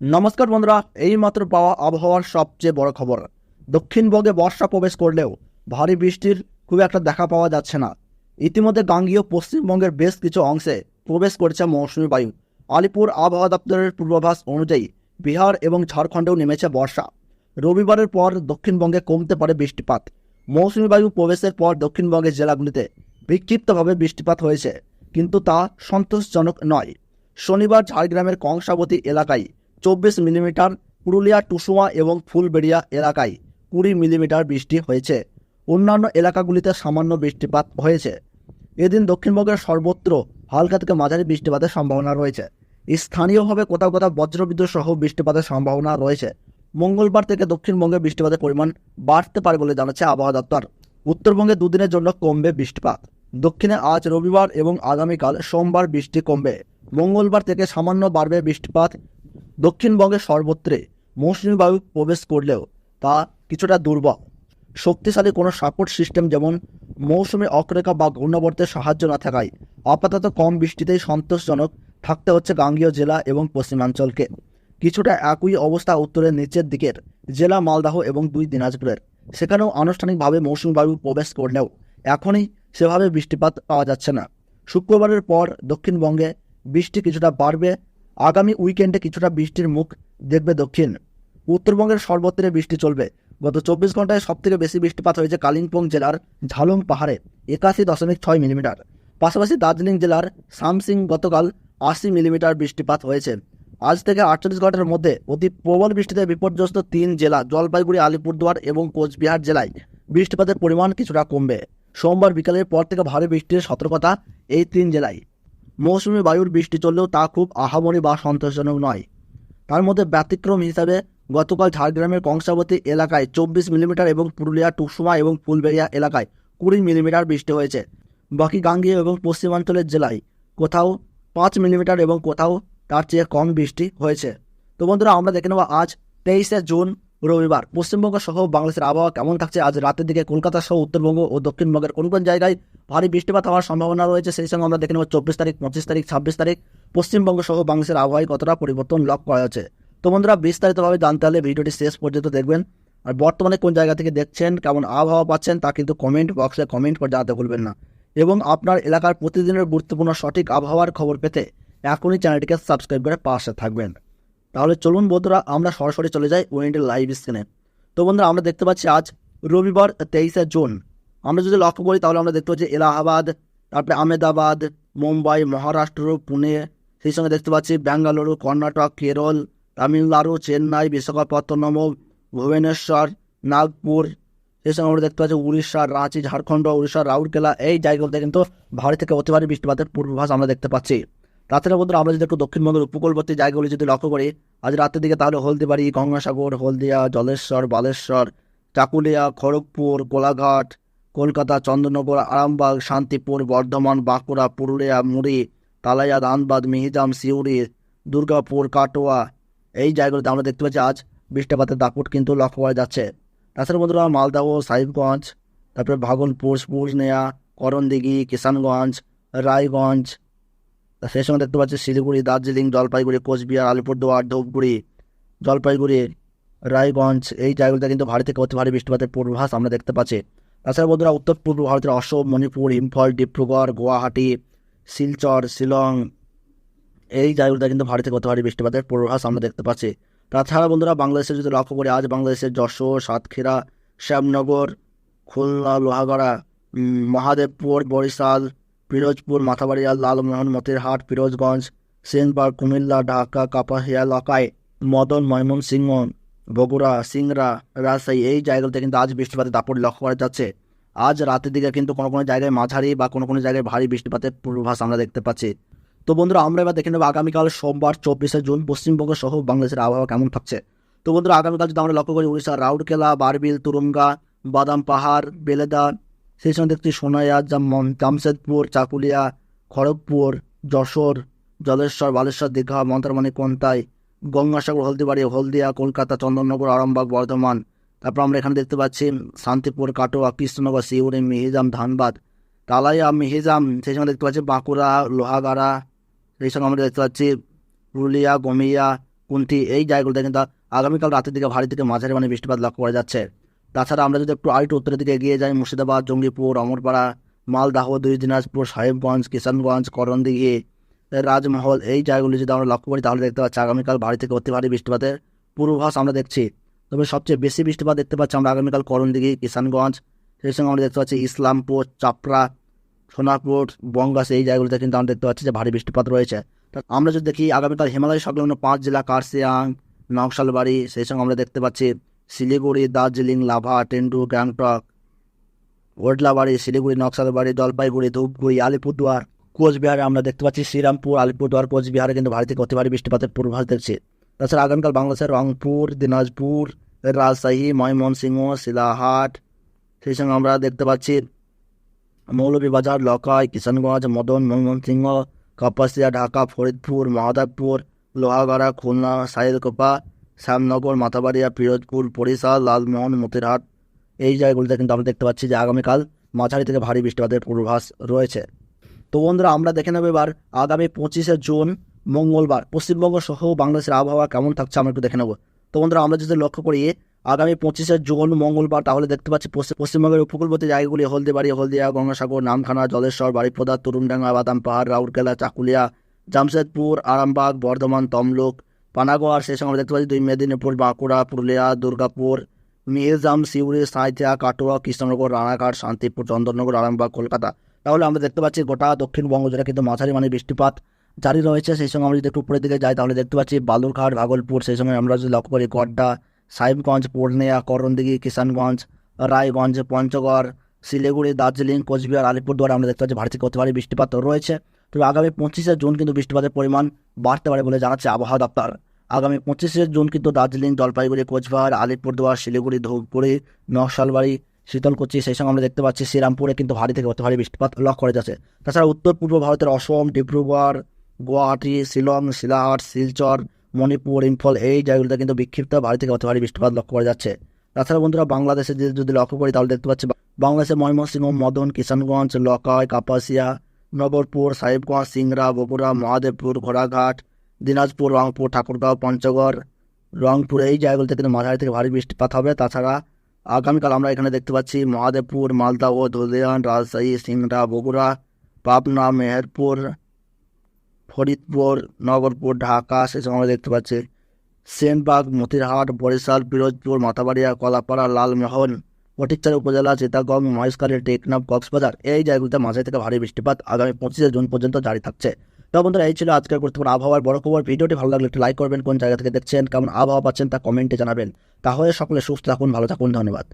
নমস্কার বন্ধুরা, এইমাত্র পাওয়া আবহাওয়ার সবচেয়ে বড় খবর। দক্ষিণবঙ্গে বর্ষা প্রবেশ করলেও ভারী বৃষ্টির খুব একটা দেখা পাওয়া যাচ্ছে না। ইতিমধ্যে গাঙ্গীয় পশ্চিমবঙ্গের বেশ কিছু অংশে প্রবেশ করেছে মৌসুমি বায়ু। আলিপুর আবহাওয়া দপ্তরের পূর্বাভাস অনুযায়ী বিহার এবং ঝাড়খণ্ডেও নেমেছে বর্ষা। রবিবারের পর দক্ষিণবঙ্গে কমতে পারে বৃষ্টিপাত। মৌসুমী বায়ু প্রবেশের পর দক্ষিণবঙ্গের জেলাগুলিতে বিক্ষিপ্তভাবে বৃষ্টিপাত হয়েছে, কিন্তু তা সন্তোষজনক নয়। শনিবার ঝাড়গ্রামের কংসাবতী এলাকায় চব্বিশ মিলিমিটার পুরুলিয়া, টুসুমা এবং ফুলবেড়িয়া এলাকায় কুড়ি মিলিমিটার বৃষ্টি হয়েছে। অন্যান্য এলাকাগুলিতে সামান্য বৃষ্টিপাত হয়েছে। এদিন দক্ষিণবঙ্গের সর্বত্র হালকা থেকে মাঝারি বৃষ্টিপাতের সম্ভাবনা রয়েছে। স্থানীয়ভাবে কোথাও কোথাও বজ্রবিদ্যুৎ সহ বৃষ্টিপাতের সম্ভাবনা রয়েছে। মঙ্গলবার থেকে দক্ষিণবঙ্গে বৃষ্টিপাতের পরিমাণ বাড়তে পারে বলে জানাচ্ছে আবহাওয়া দপ্তর। উত্তরবঙ্গে দুদিনের জন্য কমবে বৃষ্টিপাত। দক্ষিণে আজ রবিবার এবং আগামীকাল সোমবার বৃষ্টি কমবে। মঙ্গলবার থেকে সামান্য বাড়বে বৃষ্টিপাত। দক্ষিণবঙ্গে সর্বত্রে মৌসুমী বায়ু প্রবেশ করলেও তা কিছুটা দুর্বল। শক্তিশালী কোনো সাপোর্ট সিস্টেম যেমন মৌসুমী অক্ষরেখা বা ঘূর্ণাবর্তের সাহায্য না থাকায় আপাতত কম বৃষ্টিতেই সন্তোষজনক থাকতে হচ্ছে গাঙ্গীয় জেলা এবং পশ্চিমাঞ্চলকে। কিছুটা একই অবস্থা উত্তরের নিচের দিকের জেলা মালদাহ এবং দুই দিনাজপুরের। সেখানেও আনুষ্ঠানিকভাবে মৌসুমী বায়ু প্রবেশ করলেও এখনই সেভাবে বৃষ্টিপাত পাওয়া যাচ্ছে না। শুক্রবারের পর দক্ষিণবঙ্গে বৃষ্টি কিছুটা বাড়বে আগামী উইকেন্ডে কিছুটা বৃষ্টির মুখ দেখবে দক্ষিণ। উত্তরবঙ্গের সর্বত্রে বৃষ্টি চলবে। গত চব্বিশ ঘন্টায় সবথেকে বেশি বৃষ্টিপাত হয়েছে কালিম্পং জেলার ঝালং পাহাড়ে, একাশি দশমিক ছয় মিলিমিটার। পাশাপাশি দার্জিলিং জেলার সামসিং গতকাল আশি মিলিমিটার বৃষ্টিপাত হয়েছে। আজ থেকে আটচল্লিশ ঘণ্টার মধ্যে অতি প্রবল বৃষ্টিতে বিপর্যস্ত তিন জেলা, জলপাইগুড়ি, আলিপুরদুয়ার এবং কোচবিহার জেলায় বৃষ্টিপাতের পরিমাণ কিছুটা কমবে। সোমবার বিকালের পর থেকে ভারী বৃষ্টির সতর্কতা এই তিন জেলায়। মৌসুমী বায়ুর বৃষ্টি চললেও তা খুব আহামরি বা সন্তোষজনক নয়। তার মধ্যে ব্যতিক্রম হিসাবে গতকাল ঝাড়গ্রামের কংসাবতী এলাকায় চব্বিশ মিলিমিটার এবং পুরুলিয়া টুসুমা এবং ফুলবেড়িয়া এলাকায় কুড়ি মিলিমিটার বৃষ্টি হয়েছে। বাকি গাঙ্গীয় এবং পশ্চিমাঞ্চলের জেলায় কোথাও পাঁচ মিলিমিটার এবং কোথাও তার চেয়ে কম বৃষ্টি হয়েছে। তো বন্ধুরা, আমরা দেখে নেব আজ তেইশে জুন রবিবার পশ্চিমবঙ্গ সহ বাংলাদেশের আবহাওয়া কেমন থাকছে? আজ রাতের দিকে কলকাতা সহ উত্তরবঙ্গ ও দক্ষিণবঙ্গের কোন কোন জায়গায় ভারী বৃষ্টিপাত হওয়ার সম্ভাবনা রয়েছে সেই সঙ্গে আমরা দেখে নেব চব্বিশ তারিখ, পঁচিশ তারিখ, ছাব্বিশ তারিখ। পশ্চিমবঙ্গ সহ বাংলাদেশের আবহাওয়ায় কতটা পরিবর্তন লক্ষ্য করা হচ্ছে তো বন্ধুরা, বিস্তারিতভাবে জানতে হলে ভিডিওটি শেষ পর্যন্ত দেখবেন। আর বর্তমানে কোন জায়গা থেকে দেখছেন, কেমন আবহাওয়া পাচ্ছেন, তা কিন্তু কমেন্ট বক্সে কমেন্ট করে জানাতে ভুলবেন না। এবং আপনার এলাকার প্রতিদিনের গুরুত্বপূর্ণ সঠিক আবহাওয়ার খবর পেতে এখনই চ্যানেলটিকে সাবস্ক্রাইব করে পাশে থাকবেন। তাহলে চলুন বন্ধুরা, আমরা সরাসরি চলে যাই ওয়েন্টের লাইভ স্ক্রিনে তো বন্ধুরা, আমরা দেখতে পাচ্ছি আজ রবিবার তেইশে জুন। আমরা যদি লক্ষ্য করি, তাহলে আমরা দেখতে পাচ্ছি এলাহাবাদ, তারপরে আমেদাবাদ মুম্বাই, মহারাষ্ট্র, পুনে, সেই সঙ্গে দেখতে পাচ্ছি বেঙ্গালুরু কর্ণাটক, কেরল, তামিলনাড়ু, চেন্নাই, বিশাখাপত্তনম, ভুবনেশ্বর, নাগপুর, সেই সঙ্গে আমরা দেখতে পাচ্ছি উড়িষ্যা, রাঁচি, ঝাড়খণ্ড উড়িষ্যার রাউরকেলা, এই জায়গাগুলোতে কিন্তু ভারী থেকে অতি ভারী বৃষ্টিপাতের পূর্বাভাস আমরা দেখতে পাচ্ছি। তাছাড়া বন্ধুরা আমরা যদি একটু দক্ষিণবঙ্গের উপকূলবর্তী জায়গাগুলি যদি লক্ষ্য করি, আজ রাতের দিকে তাহলে হলদিবাড়ি, গঙ্গাসাগর, হলদিয়া, জলেশ্বর, বালেশ্বর, চাকুলিয়া, খড়গপুর কোলাঘাট কলকাতা, চন্দ্রনগর, আরামবাগ, শান্তিপুর, বর্ধমান, বাঁকুড়া, পুরুলিয়া, মুড়ি, তালাইয়া, ধানবাদ, মিহিজাম, সিউড়ি, দুর্গাপুর, কাটোয়া, এই জায়গাগুলোতে আমরা দেখতে পাচ্ছি আজ বৃষ্টিপাতের দাপুট কিন্তু লক্ষ্য করা যাচ্ছে। তাছাড়া বন্ধুরা মালদাহ সাহিবগঞ্জ, তারপরে ভাগলপুর, পুরুলিয়া, করণদিঘি, কিষানগঞ্জ, রায়গঞ্জ সেই সঙ্গে দেখতে পাচ্ছি শিলিগুড়ি, দার্জিলিং, জলপাইগুড়ি, কোচবিহার, আলিপুরদুয়ার, ধূপগুড়ি, জলপাইগুড়ি, রায়গঞ্জ, এই জায়গাগুলোতে কিন্তু ভারী থেকে অতি ভারী বৃষ্টিপাতের পূর্বাভাস আমরা দেখতে পাচ্ছি। তাছাড়া বন্ধুরা, উত্তর পূর্ব ভারতের অসম, মণিপুর, ইম্ফল, ডিব্রুগড়, গুয়াহাটি, শিলচর, শিলং, এই জায়গাগুলোতে কিন্তু ভারী থেকে অতি ভারী বৃষ্টিপাতের পূর্বাভাস আমরা দেখতে পাচ্ছি। তাছাড়া বন্ধুরা, বাংলাদেশের যদি লক্ষ্য করি, আজ বাংলাদেশের যশোর, সাতক্ষীরা, শ্যামনগর, খুলনা, লোহাগড়া মহাদেবপুর, বরিশাল পিরোজপুর, মাথাবাড়িয়া, লালমোহন, মতিরহাট, পিরোজগঞ্জ, সেনবাগ, কুমিল্লা, ঢাকা কাপাহিয়া এলাকায় মদন, ময়মনসিংহ, বগুড়া, সিংড়া, রাজশাহী এই জায়গাগুলোতে কিন্তু আজ বৃষ্টিপাতের দাপট লক্ষ্য করা যাচ্ছে। আজ রাতের দিকে কিন্তু কোনো কোনো জায়গায় মাঝারি বা কোনো কোনো জায়গায় ভারী বৃষ্টিপাতের পূর্বাভাস আমরা দেখতে পাচ্ছি। তো বন্ধুরা, আমরা এবার দেখে নেব আগামীকাল সোমবার, চব্বিশে জুন, পশ্চিমবঙ্গ সহ বাংলাদেশের আবহাওয়া কেমন থাকছে। তো বন্ধুরা, আগামীকাল যদি আমরা লক্ষ্য করি, উড়িষ্যার রাউরকেলা, বারবিল, তুরুঙ্গা, বাদাম পাহাড়, বেলেদা সেই সঙ্গে দেখছি সোনাইয়া জাম- জামশেদপুর, চাকুলিয়া, খড়গপুর, যশোর, জলেশ্বর, বালেশ্বর, দীঘা মন্তারমণি কোনতাই গঙ্গাসাগর, হলদিবাড়ি, হলদিয়া, কলকাতা, চন্দননগর, আরামবাগ, বর্ধমান। তারপর আমরা এখানে দেখতে পাচ্ছি শান্তিপুর, কাটোয়া, কৃষ্ণনগর শিউরি মিহিজাম, ধানবাদ, তালাইয়া, মিহিজাম, সেই সঙ্গে দেখতে পাচ্ছি বাঁকুড়া, লোহাগাড়া, সেই সঙ্গে আমরা দেখতে পাচ্ছি পুরুলিয়া, গমিয়া, কুন্তি, এই জায়গাগুলোতে কিন্তু আগামীকাল রাতের দিকে ভারী থেকে মাঝারি মানে বৃষ্টিপাত লক্ষ্য করা যাচ্ছে। তাছাড়া আমরা যদি একটু আরেকটু উত্তরের দিকে এগিয়ে যাই, মুর্শিদাবাদ, জঙ্গিপুর, অমরপাড়া, মালদাহ, দুই দিনাজপুর, সাহেবগঞ্জ, কিষানগঞ্জ করণদিঘি রাজমহল, এই জায়গাগুলি যদি আমরা লক্ষ্য করি, তাহলে দেখতে পাচ্ছি আগামীকাল ভারী থেকে অতি ভারী বৃষ্টিপাতের পূর্বাভাস আমরা দেখছি। তবে সবচেয়ে বেশি বৃষ্টিপাত দেখতে পাচ্ছি আমরা আগামীকাল করণদিঘি কিষানগঞ্জ, সেই সঙ্গে আমরা দেখতে পাচ্ছি ইসলামপুর, চাপড়া, সোনারপুর বঙ্গাস এই জায়গাগুলিতে কিন্তু আমরা দেখতে পাচ্ছি যে ভারী বৃষ্টিপাত রয়েছে। তা আমরা যদি দেখি, আগামীকাল হিমালয় সংলগ্ন পাঁচ জেলা কার্সিয়াং নকশালবাড়ি, সেই সঙ্গে আমরা দেখতে পাচ্ছি শিলিগুড়ি, দার্জিলিং, লাভা টেন্ডু গ্যাংটক, ওডলাবাড়ি, শিলিগুড়ি, নকশালবাড়ি, জলপাইগুড়ি, ধূপগুড়ি, আলিপুরদুয়ার, কোচবিহারে আমরা দেখতে পাচ্ছি শ্রীরামপুর, আলিপুরদুয়ার, কোচবিহারে কিন্তু ভারী থেকে অতি ভারী বৃষ্টিপাতের পূর্বাভাস দেখছি তাছাড়া আগামীকাল বাংলাদেশের রংপুর, দিনাজপুর, রাজশাহী, ময়মনসিংহ, শিলাহাট, সেই সঙ্গে আমরা দেখতে পাচ্ছি মৌলভীবাজার লকাই কিষানগঞ্জ, মদন, ময়মনসিংহ, কাপাসিয়া, ঢাকা, ফরিদপুর, মহাদেবপুর, লোহাগাড়া, খুলনা, সাইদকোপা শ্যামনগর মাথাবাড়িয়া পিরোজপুর বরিশাল, লালমোহন, মতিরহাট এই জায়গাগুলিতে কিন্তু আমরা দেখতে পাচ্ছি যে আগামীকাল মাঝারি থেকে ভারী বৃষ্টিপাতের পূর্বাভাস রয়েছে। তো বন্ধুরা, আমরা দেখে নেব এবার আগামী পঁচিশে জুন, মঙ্গলবার, পশ্চিমবঙ্গ সহ বাংলাদেশের আবহাওয়া কেমন থাকছে আমরা একটু দেখে নেব। তো বন্ধুরা, আমরা যদি লক্ষ্য করি, আগামী পঁচিশে জুন, মঙ্গলবার, তাহলে দেখতে পাচ্ছি পশ্চিম- পশ্চিমবঙ্গের উপকূলবর্তী জায়গাগুলি হলদিবাড়ি, হলদিয়া, গঙ্গাসাগর, নামখানা, জলেশ্বর বাড়িপদা তরুণডাঙ্গা বাদাম পাহাড় রাউরকেলা, চাকুলিয়া, জামশেদপুর, আরামবাগ, বর্ধমান, তমলুক পানাগড় সেই সঙ্গে আমরা দেখতে পাচ্ছি দুই মেদিনীপুর, বাঁকুড়া, পুরুলিয়া, দুর্গাপুর মিহিরজাম সিউড়ি সাঁইথিয়া, কাটোয়া, কৃষ্ণনগর, রানাঘাট, শান্তিপুর, চন্দননগর, আরামবাগ, কলকাতা। তাহলে আমরা দেখতে পাচ্ছি গোটা দক্ষিণবঙ্গ জুড়ে কিন্তু মাঝারি মানে বৃষ্টিপাত জারি রয়েছে। সেই সঙ্গে আমরা যদি একটু উপরের দিকে যাই, তাহলে দেখতে পাচ্ছি বালুরঘাট, ভাগলপুর, সেই সঙ্গে আমরা যদি লক্ষ্য করি গড্ডা, সাহেবগঞ্জ, পূর্ণিয়া, করণদিঘি, কিষানগঞ্জ, রায়গঞ্জ, পঞ্চগড়, শিলিগুড়ি, দার্জিলিং, কোচবিহার, আলিপুরদুয়ার আমরা দেখতে পাচ্ছি ভারী থেকে অতি বৃষ্টিপাত রয়েছে। তবে আগামী পঁচিশে জুন কিন্তু বৃষ্টিপাতের পরিমাণ বাড়তে পারে বলে জানাচ্ছে আবহাওয়া দপ্তর। আগামী পঁচিশে জুন কিন্তু দার্জিলিং, জলপাইগুড়ি, কোচবিহার, আলিপুরদুয়ার, শিলিগুড়ি, ধূপগুড়ি নকশালবাড়ি শীতলকুচি, সেই সঙ্গে আমরা দেখতে পাচ্ছি শ্রীরামপুরে কিন্তু ভারী থেকে অতি ভারী বৃষ্টিপাত লক্ষ্য করা যাচ্ছে। তাছাড়া উত্তর পূর্ব ভারতের অসম, ডিব্রুগড়, গুয়াহাটি, শিলং, শিলাহাট, শিলচর, মণিপুর, ইম্ফল, এই জায়গাগুলোতে কিন্তু বিক্ষিপ্ত ভারী থেকে অতি ভারী বৃষ্টিপাত লক্ষ্য করা যাচ্ছে। তাছাড়া বন্ধুরা, বাংলাদেশে যদি লক্ষ্য করি তাহলে দেখতে পাচ্ছি বাংলাদেশের ময়মনসিংহ, মদন, কিষানগঞ্জ, লকাই, কাপাসিয়া নবরপুর সাহেবগঞ্জ, সিংড়া, বগুড়া, মহাদেবপুর, ঘোড়াঘাট, দিনাজপুর, রংপুর, ঠাকুরগাঁও, পঞ্চগড়, রংপুর, এই জায়গাগুলোতে কিন্তু মাঝারি থেকে ভারী বৃষ্টিপাত হবে। তাছাড়া আগামীকাল আমরা এখানে দেখতে পাচ্ছি মহাদেবপুর, মালদা ও ধুলিয়ান, রাজশাহী, সিংড়া, বগুড়া, পাবনা, মেহেরপুর, ফরিদপুর, নগরপুর, ঢাকা সেসব আমরা দেখতে পাচ্ছি। সেনবাগ, মতিরহাট, বরিশাল, পিরোজপুর, মাথাবাড়িয়া, কলাপাড়া, লালমোহন ফটিকচার উপজেলা চিতাগং মহেশখালী টেকনাফ কক্সবাজার এই জায়গাগুলিতে মাঝে থেকে ভারী বৃষ্টিপাত আগামী পঁচিশে জুন পর্যন্ত জারি থাকছে। তো বন্ধুরা, এই ছিল আজকের গুরুত্বপূর্ণ আবহাওয়ার বড় খবর। ভিডিওটি ভালো লাগলে একটু লাইক করবেন, কোন জায়গা থেকে দেখছেন, কেমন আবহাওয়া পাচ্ছেন তা কমেন্টে জানাবেন। তাহলে সকলে সুস্থ থাকুন, ভালো থাকুন, ধন্যবাদ।